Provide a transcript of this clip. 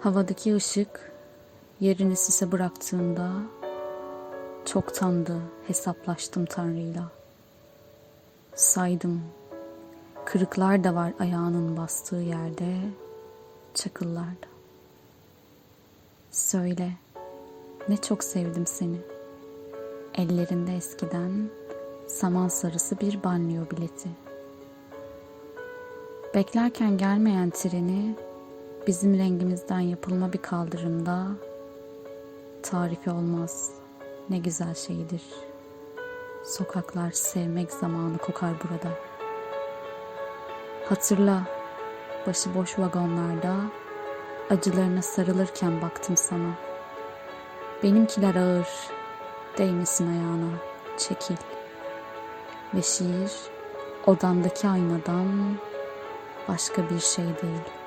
Havadaki ışık yerini size bıraktığında çoktandı hesaplaştım Tanrı'yla. Saydım. Kırıklar da var ayağının bastığı yerde, çakıllarda. Söyle, ne çok sevdim seni. Ellerinde eskiden saman sarısı bir banyo bileti. Beklerken gelmeyen treni bizim rengimizden yapılma bir kaldırımda tarifi olmaz ne güzel şeydir. Sokaklar sevmek zamanı kokar burada. Hatırla başıboş vagonlarda acılarına sarılırken baktım sana. Benimkiler ağır, değmesin ayağına, çekil. Ve şiir odandaki aynadan başka bir şey değil.